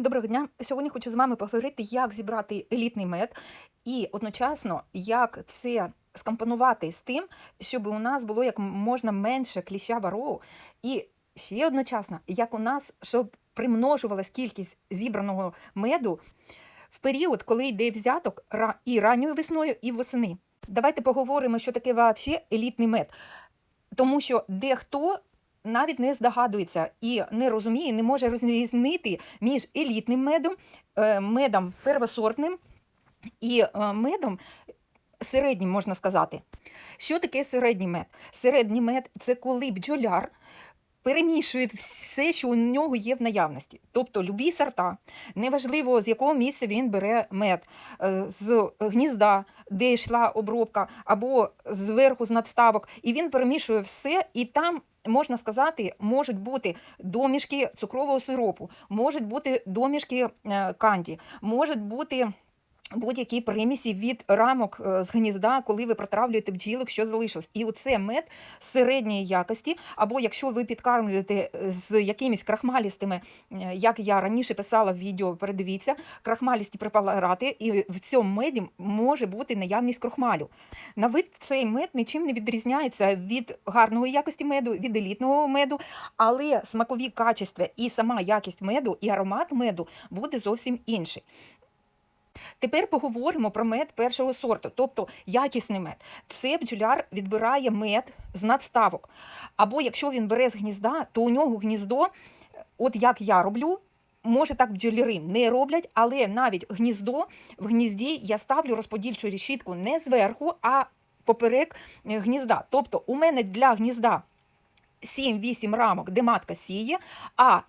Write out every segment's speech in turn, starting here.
Доброго дня. Сьогодні хочу з вами поговорити, як зібрати елітний мед і одночасно, як це скомпонувати з тим, щоб у нас було як можна менше кліща вару. І ще одночасно, як у нас, щоб примножувалась кількість зібраного меду в період, коли йде взяток і ранньою весною, і восени. Давайте поговоримо, що таке взагалі елітний мед. Тому що дехто навіть не здогадується і не розуміє, не може розрізнити між елітним медом, е, медом первосортним і е, медом середнім, можна сказати. Що таке середній мед? Середній мед це коли бджоляр перемішує все, що у нього є в наявності. Тобто любі сорта, неважливо з якого місця він бере мед, е, з гнізда, де йшла обробка, або зверху з надставок, і він перемішує все, і там. Можна сказати, можуть бути домішки цукрового сиропу, можуть бути домішки е, канді, можуть бути будь-які примісі від рамок е, з гнізда, коли ви протравлюєте бджілок, що залишилось. І оце мед середньої якості, або якщо ви підкармлюєте е, з якимись крахмалістими, е, як я раніше писала в відео, передивіться, крахмалісті препарати, і в цьому меді може бути наявність крохмалю. На вид цей мед нічим не відрізняється від гарної якості меду, від елітного меду, але смакові качества і сама якість меду, і аромат меду буде зовсім інший. Тепер поговоримо про мед першого сорту, тобто якісний мед. Це бджоляр відбирає мед з надставок. Або якщо він бере з гнізда, то у нього гніздо, от як я роблю. Може, так бджоляри не роблять, але навіть гніздо в гнізді я ставлю розподільчу решітку не зверху, а поперек е, гнізда. Тобто у мене для гнізда 7-8 рамок, де матка сіє, а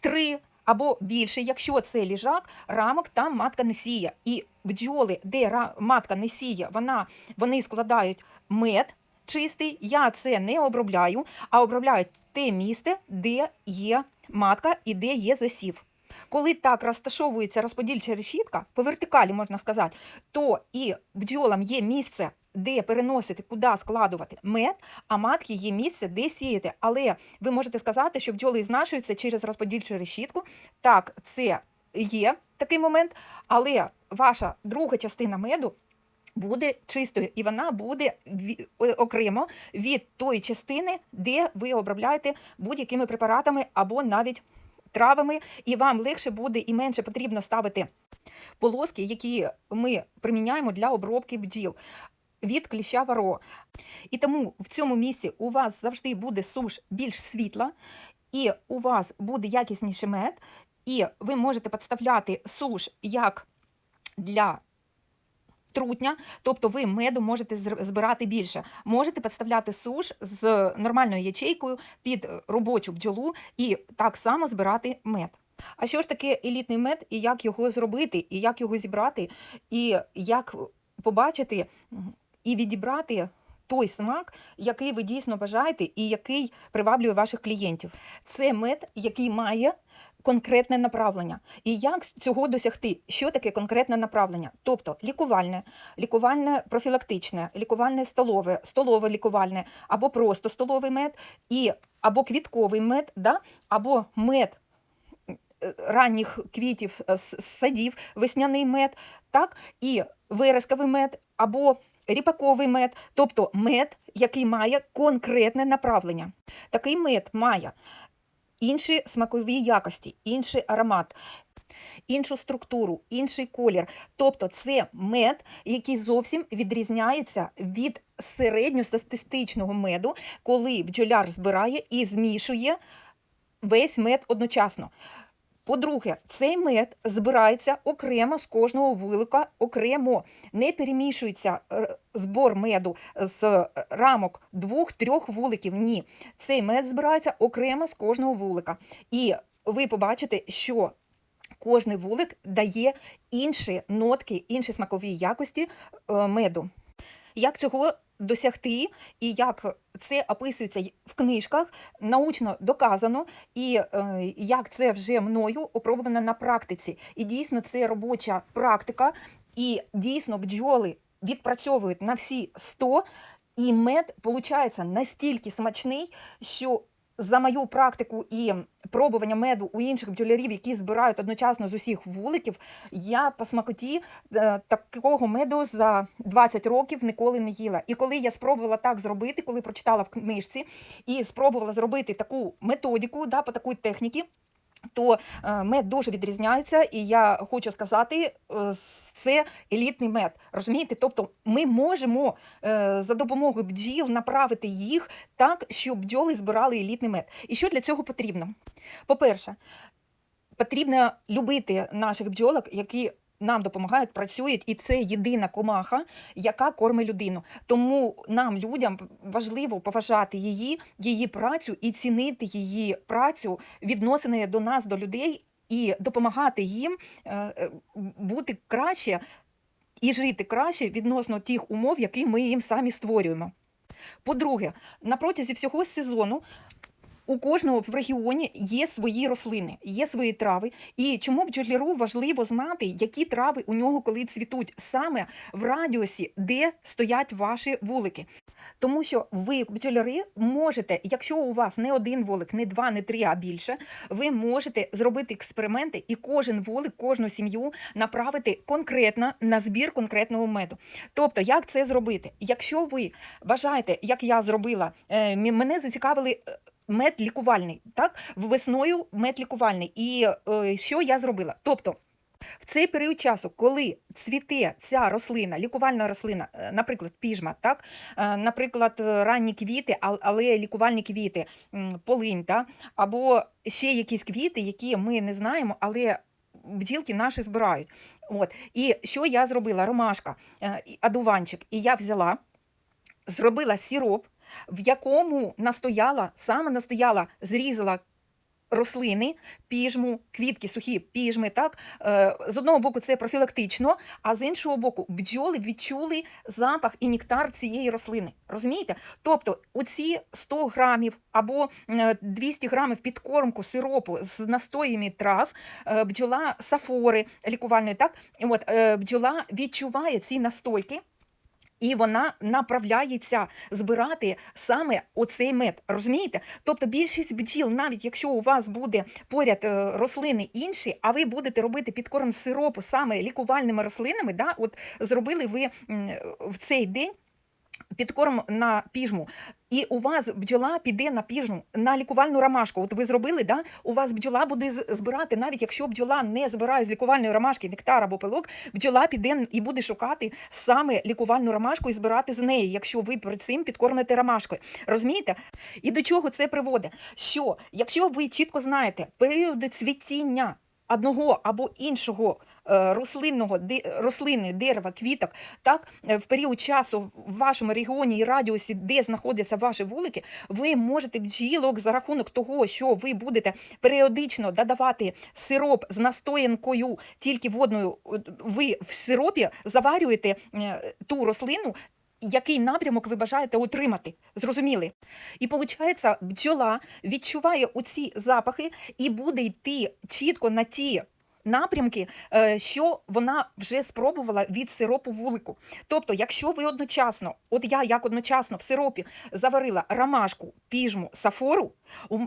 3 або більше, якщо це ліжак, рамок там матка не сіє. І бджоли, де матка не сіє, вона, вони складають мед чистий. Я це не обробляю, а обробляю те місце, де є матка і де є засів. Коли так розташовується розподільча решітка, по вертикалі можна сказати, то і бджолам є місце, де переносити, куди складувати мед, а матки є місце, де сіяти. Але ви можете сказати, що бджоли знашуються через розподільчу решітку. Так, це є такий момент, але ваша друга частина меду. Буде чистою, і вона буде окремо від тої частини, де ви обробляєте будь-якими препаратами або навіть травами, і вам легше буде і менше потрібно ставити полоски, які ми приміняємо для обробки бджіл від кліща варо. І тому в цьому місці у вас завжди буде суш більш світла, і у вас буде якісніший мед, і ви можете підставляти суш як для трутня, тобто ви меду можете збирати більше. Можете підставляти суш з нормальною ячейкою під робочу бджолу і так само збирати мед. А що ж таке елітний мед, і як його зробити, і як його зібрати, і як побачити і відібрати той смак, який ви дійсно бажаєте і який приваблює ваших клієнтів. Це мед, який має конкретне направлення. І як цього досягти? Що таке конкретне направлення? Тобто лікувальне, лікувальне профілактичне, лікувальне столове, столове лікувальне, або просто столовий мед, і або квітковий мед, да? або мед е, ранніх квітів е, з з садів, весняний мед, так, і виразковий мед, або ріпаковий мед, тобто мед, який має конкретне направлення. Такий мед має інші смакові якості, інший аромат, іншу структуру, інший колір. Тобто це мед, який зовсім відрізняється від середньостатистичного меду, коли бджоляр збирає і змішує весь мед одночасно. По-друге, цей мед збирається окремо з кожного вулика, окремо не перемішується е, збор меду з рамок двох-трьох вуликів. Ні, цей мед збирається окремо з кожного вулика. І ви побачите, що кожний вулик дає інші нотки, інші смакові якості е, меду. Як цього досягти, і як це описується в книжках, научно доказано, і е, як це вже мною опробовано на практиці. І дійсно це робоча практика, і дійсно бджоли відпрацьовують на всі 100, і мед виходить настільки смачний, що за мою практику і пробування меду у інших бджолярів, які збирають одночасно з усіх вуликів, я по смакоті е, такого меду за 20 років ніколи не їла. І коли я спробувала так зробити, коли прочитала в книжці і спробувала зробити таку методику, да, по такій техніці, то е, мед дуже відрізняється, і я хочу сказати, е, це елітний мед. Розумієте? Тобто ми можемо е, за допомогою бджіл направити їх так, щоб бджоли збирали елітний мед. І що для цього потрібно? По-перше, потрібно любити наших бджолок, які нам допомагають, працюють, і це єдина комаха, яка кормить людину. Тому нам, людям, важливо поважати її, її працю і цінити її працю, відносини до нас, до людей, і допомагати їм е, е, бути краще і жити краще відносно тих умов, які ми їм самі створюємо. По-друге, на протязі всього сезону у кожного в регіоні є свої рослини, є свої трави. І чому бджоляру важливо знати, які трави у нього коли цвітуть саме в радіусі, де стоять ваші вулики. Тому що ви, бджоляри, можете, якщо у вас не один вулик, не два, не три, а більше, ви можете зробити експерименти і кожен вулик, кожну сім'ю направити конкретно на збір конкретного меду. Тобто, як це зробити? Якщо ви бажаєте, як я зробила, е, мене зацікавили. Мед лікувальний, так весною мед лікувальний. І е, що я зробила? Тобто в цей період часу, коли цвіте ця рослина, лікувальна рослина, е, наприклад, піжма, так, е, наприклад, е, ранні квіти, але лікувальні квіти, полинь, так, або ще якісь квіти, які ми не знаємо, але бджілки наші збирають. От. І що я зробила? Ромашка, і адуванчик. І я взяла, зробила сироп, в якому настояла, саме настояла, зрізала рослини, піжму, квітки, сухі піжми. Так? Е, З одного боку, це профілактично, а з іншого боку, бджоли відчули запах і нектар цієї рослини. Розумієте? Тобто, оці 100 грамів або е, 200 грамів підкормку сиропу з настоями трав, е, бджола сафори лікувальної, так? От, е, бджола відчуває ці настойки. І вона направляється збирати саме оцей мед. Розумієте? Тобто більшість бджіл, навіть якщо у вас буде поряд е, рослини інші, а ви будете робити підкорм сиропу саме лікувальними рослинами, да, от зробили ви в цей день. Підкорм на піжму, і у вас бджола піде на піжму, на лікувальну ромашку. От ви зробили, да? у вас бджола буде збирати, навіть якщо бджола не збирає з лікувальної ромашки нектар або пилок, бджола піде і буде шукати саме лікувальну ромашку і збирати з неї, якщо ви перед цим підкормите ромашкою. Розумієте? І до чого це приводить? Що якщо ви чітко знаєте періоди цвітіння одного або іншого рослинного де- рослини, дерева, квіток, так е, в період часу в вашому регіоні і радіусі, де знаходяться ваші вулики, ви можете бджілок за рахунок того, що ви будете періодично додавати сироп з настоянкою, тільки водною. Ви в сиропі заварюєте е, ту рослину. Який напрямок ви бажаєте отримати? Зрозуміли? І виходить, бджола відчуває оці запахи і буде йти чітко на ті напрямки, е, що вона вже спробувала від сиропу вулику. Тобто, якщо ви одночасно, от я як одночасно в сиропі заварила ромашку, піжму, сафору,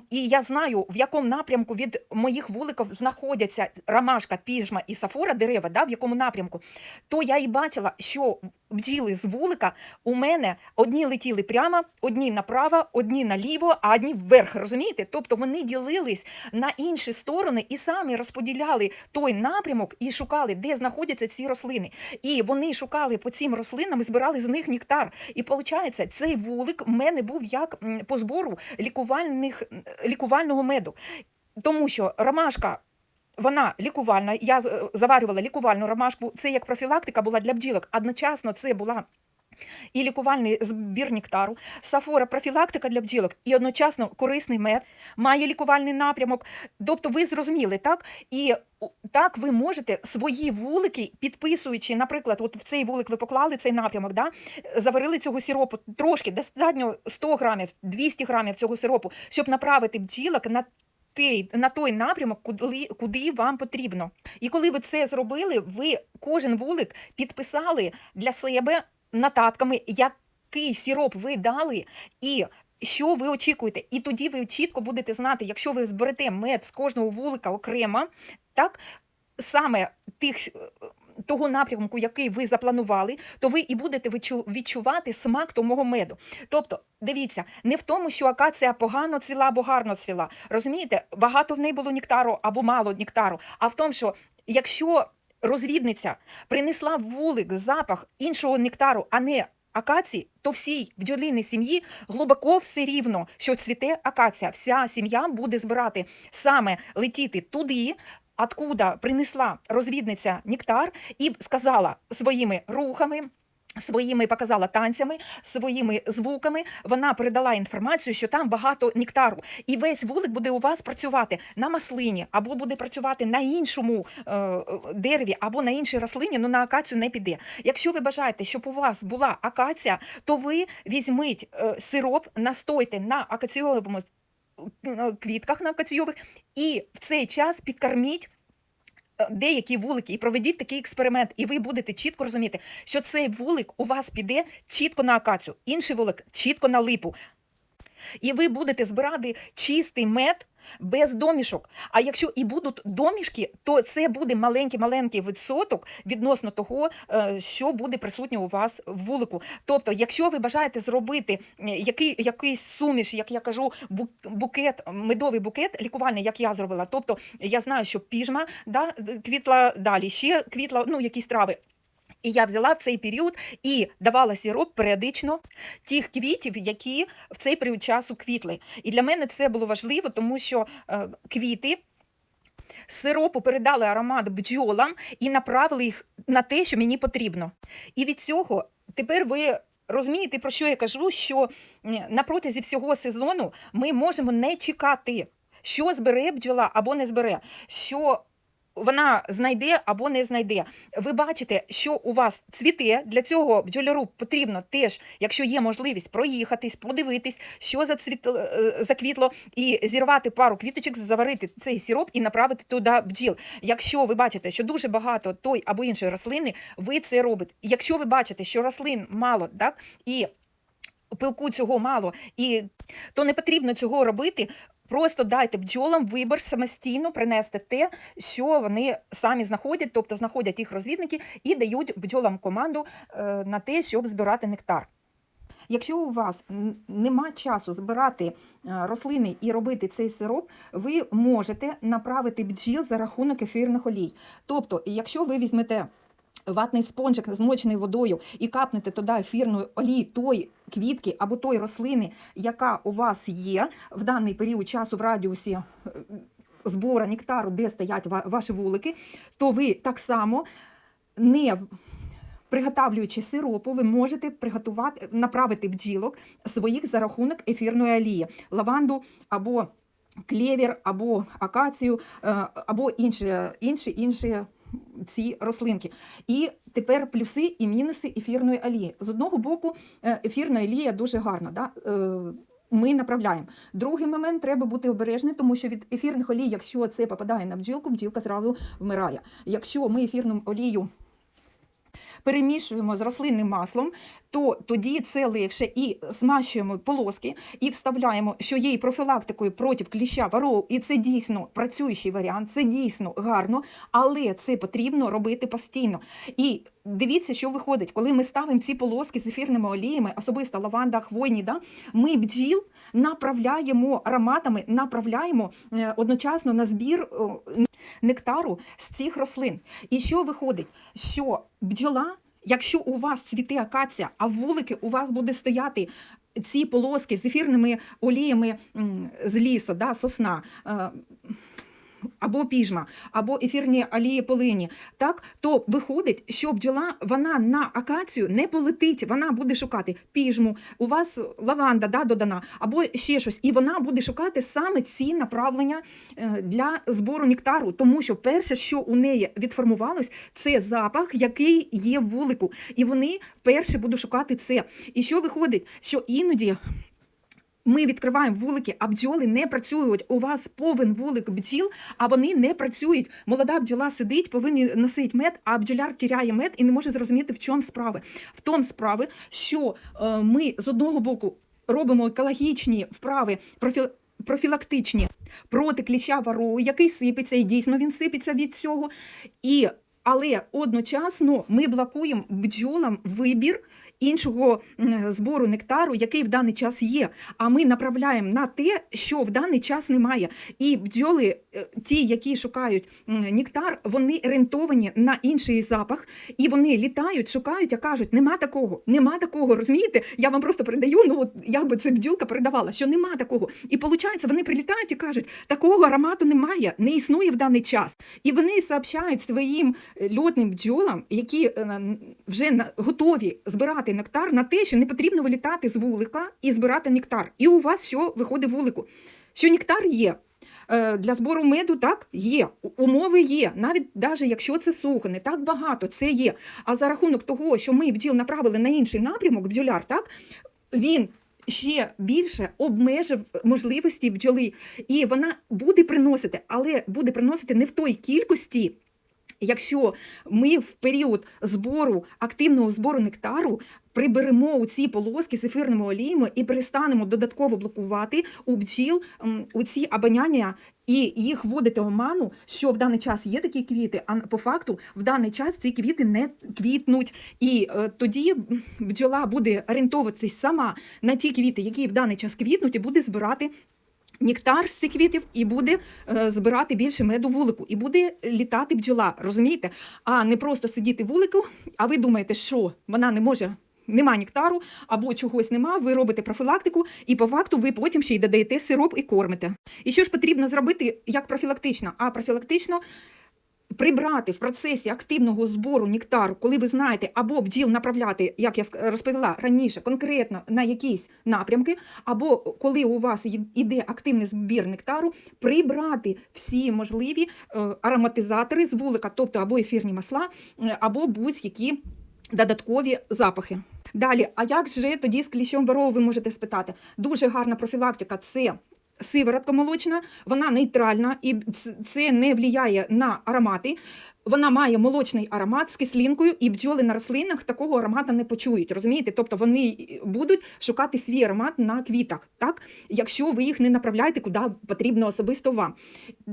і я знаю, в якому напрямку від моїх вуликів знаходяться ромашка, піжма і сафора дерева, да, в якому напрямку, то я і бачила, що бджіли з вулика у мене одні летіли прямо, одні направо, одні наліво, а одні вверх. Розумієте? Тобто вони ділились на інші сторони і самі розподіляли той напрямок і шукали, де знаходяться ці рослини. І вони шукали по цим рослинам і збирали з них нектар. І виходить, цей вулик в мене був як по збору лікувальних, лікувального меду. Тому що ромашка. Вона лікувальна, я заварювала лікувальну ромашку. Це як профілактика була для бджілок. Одночасно це була і лікувальний збір нектару, сафора профілактика для бджілок, і одночасно корисний мед має лікувальний напрямок. Тобто ви зрозуміли, так? І так ви можете свої вулики, підписуючи, наприклад, от в цей вулик ви поклали цей напрямок, да? заварили цього сиропу трошки, достатньо 100 грамів, 200 грамів цього сиропу, щоб направити бджілок на той, на той напрямок, куди, куди вам потрібно. І коли ви це зробили, ви кожен вулик підписали для себе нотатками, який сироп ви дали, і що ви очікуєте. І тоді ви чітко будете знати, якщо ви зберете мед з кожного вулика окремо, так, саме тих. Того напрямку, який ви запланували, то ви і будете відчувати смак того меду. Тобто, дивіться, не в тому, що акація погано цвіла або гарно цвіла. Розумієте, багато в неї було нектару або мало нектару, а в тому, що якщо розвідниця принесла в вулик запах іншого нектару, а не акації, то всій бджолиній сім'ї глибоко все рівно, що цвіте акація. Вся сім'я буде збирати саме летіти туди. Откуда принесла розвідниця нектар і сказала своїми рухами, своїми показала танцями, своїми звуками. Вона передала інформацію, що там багато нектару, і весь вулик буде у вас працювати на маслині, або буде працювати на іншому е, дереві, або на іншій рослині, ну на акацію не піде. Якщо ви бажаєте, щоб у вас була акація, то ви візьміть е, сироп, настойте на акаціовому квітках на акаційових, і в цей час підкорміть. е, Деякі вулики і проведіть такий експеримент, і ви будете чітко розуміти, що цей вулик у вас піде чітко на акацію, інший вулик чітко на липу. І ви будете збирати чистий мед без домішок. А якщо і будуть домішки, то це буде маленький-маленький відсоток відносно того, е, що буде присутнє у вас в вулику. Тобто, якщо ви бажаєте зробити який, якийсь суміш, як я кажу, бу- букет, медовий букет лікувальний, як я зробила. Тобто я знаю, що піжма да, квітла далі, ще квітла, ну якісь трави. І я взяла в цей період і давала сироп періодично тих квітів, які в цей період часу квітли. І для мене це було важливо, тому що е, квіти з сиропу передали аромат бджолам і направили їх на те, що мені потрібно. І від цього тепер ви. Розумієте, про що я кажу? Що на протязі всього сезону ми можемо не чекати, що збере бджола або не збере, що вона знайде або не знайде. Ви бачите, що у вас цвіте. Для цього бджоляру потрібно теж, якщо є можливість, проїхатись, подивитись, що зацвіт... е, заквітло, і зірвати пару квіточок, заварити цей сироп і направити туди бджіл. Якщо ви бачите, що дуже багато той або іншої рослини, ви це робите. Якщо ви бачите, що рослин мало, так і пилку цього мало, і то не потрібно цього робити. Просто дайте бджолам вибір самостійно принести те, що вони самі знаходять, тобто знаходять їх розвідники і дають бджолам команду е, на те, щоб збирати нектар. Якщо у вас нема часу збирати е, рослини і робити цей сироп, ви можете направити бджіл за рахунок ефірних олій. Тобто, якщо ви візьмете ватний спонжик змочений водою і капнете туди ефірної олії той квітки або той рослини, яка у вас є в даний період часу в радіусі е, збору нектару, де стоять ваші вулики, то ви так само не приготавлюючи сиропу, ви можете приготувати, направити бджілок своїх за рахунок ефірної олії, лаванду або клевер, або акацію, е, або інші, інші, інші ці рослинки. І тепер плюси і мінуси ефірної олії. З одного боку, е, ефірна олія дуже гарна. Да? е, Ми направляємо. Другий момент треба бути обережним, тому що від ефірних олій, якщо це попадає на бджілку, бджілка зразу вмирає. Якщо ми ефірну олію перемішуємо з рослинним маслом, то тоді це легше і смащуємо полоски і вставляємо, що є і профілактикою проти кліща варов, і це дійсно працюючий варіант, це дійсно гарно, але це потрібно робити постійно. І дивіться, що виходить, коли ми ставимо ці полоски з ефірними оліями, особисто лаванда, хвойні, да, ми бджіл направляємо ароматами, направляємо е, одночасно на збір нектару з цих рослин. І що виходить? Що бджола, якщо у вас цвіте акація, а вулики у вас буде стояти ці полоски з ефірними оліями з лісу, да, сосна. Або піжма, або ефірні олії полині, так то виходить, що бджола вона на акацію не полетить, вона буде шукати піжму, у вас лаванда да, додана, або ще щось, і вона буде шукати саме ці направлення е, для збору нектару, тому що перше, що у неї відформувалось, це запах, який є в вулику. І вони перше будуть шукати це. І що виходить, що іноді. Ми відкриваємо вулики, а бджоли не працюють. У вас повен вулик бджіл, а вони не працюють. Молода бджола сидить, повинні носити мед, а бджоляр тіряє мед і не може зрозуміти, в чому справи. В тому справи, що е, ми з одного боку робимо екологічні вправи профі... профілактичні проти кліща вару, який сипеться, і дійсно він сипеться від цього. І, але одночасно ми блокуємо бджолам вибір іншого збору нектару, який в даний час є. А ми направляємо на те, що в даний час немає. І бджоли, ті, які шукають нектар, вони орієнтовані на інший запах, і вони літають, шукають, а кажуть, нема такого, нема такого. Розумієте? Я вам просто передаю, ну от як би це бджілка передавала, що нема такого. І виходить, вони прилітають і кажуть, такого аромату немає, не існує в даний час. І вони сообщають своїм е, льотним бджолам, які е, вже готові збирати нектар, на те, що не потрібно вилітати з вулика і збирати нектар. І у вас що виходить вулику? Що нектар є. Е, Для збору меду так є, умови є, навіть даже якщо це сухо, не так багато, це є. А за рахунок того, що ми бджіл направили на інший напрямок, бджоляр, так він ще більше обмежив можливості бджоли, і вона буде приносити, але буде приносити не в той кількості. Якщо ми в період збору активного збору нектару приберемо у ці полоски з ефірними оліями і перестанемо додатково блокувати у бджіл у ці абоняння і їх вводити оману, що в даний час є такі квіти, а по факту в даний час ці квіти не квітнуть. І е, тоді бджола буде орієнтовуватись сама на ті квіти, які в даний час квітнуть, і буде збирати нектар з цих квітів і буде е, збирати більше меду вулику, і буде літати бджола, розумієте? А не просто сидіти вулику, а ви думаєте, що вона не може. Нема нектару або чогось нема, ви робите профілактику, і по факту ви потім ще й додаєте сироп і кормите. І що ж потрібно зробити як профілактично? А профілактично прибрати в процесі активного збору нектару, коли ви знаєте, або бджіл направляти, як я розповіла раніше, конкретно на якісь напрямки, або коли у вас іде активний збір нектару, прибрати всі можливі е, ароматизатори з вулика, тобто або ефірні масла, е, або будь-які додаткові запахи. Далі, а як же тоді з кліщом ворову ви можете спитати? Дуже гарна профілактика це сиворотка молочна, вона нейтральна і це не впливає на аромати. Вона має молочний аромат з кислинкою, і бджоли на рослинах такого аромату не почують. Розумієте? Тобто вони будуть шукати свій аромат на квітах, так? якщо ви їх не направляєте куди потрібно особисто вам.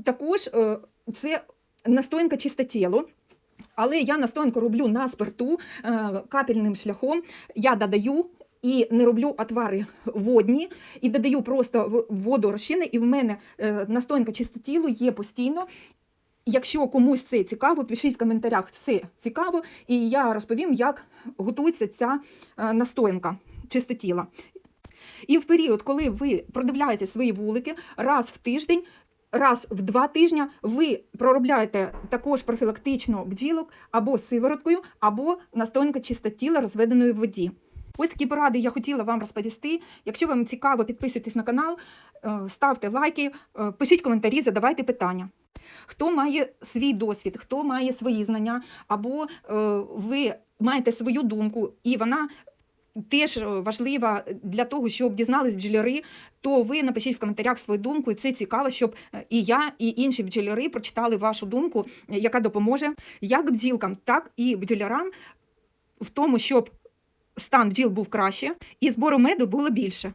Також е, це настоянка чистотіло. Але я настоянку роблю на спирту е, капельним шляхом. Я додаю і не роблю отвари водні, і додаю просто воду розчини, і в мене е, настоянка чистотілу є постійно. Якщо комусь це цікаво, пишіть в коментарях все цікаво, і я розповім, як готується ця е, настоянка чистотіла. І в період, коли ви продивляєте свої вулики раз в тиждень, раз в два тижні, ви проробляєте також профілактично бджілок або сивороткою, або настоянка чистотіла розведеної в воді. Ось такі поради я хотіла вам розповісти. Якщо вам цікаво, підписуйтесь на канал, е, ставте лайки, е, пишіть коментарі, задавайте питання. Хто має свій досвід, хто має свої знання, або е, ви маєте свою думку, і вона теж важлива для того, щоб дізнались бджоляри, то ви напишіть в коментарях свою думку, і це цікаво, щоб і я, і інші бджоляри прочитали вашу думку, яка допоможе як бджілкам, так і бджолярам в тому, щоб стан бджіл був краще, і збору меду було більше.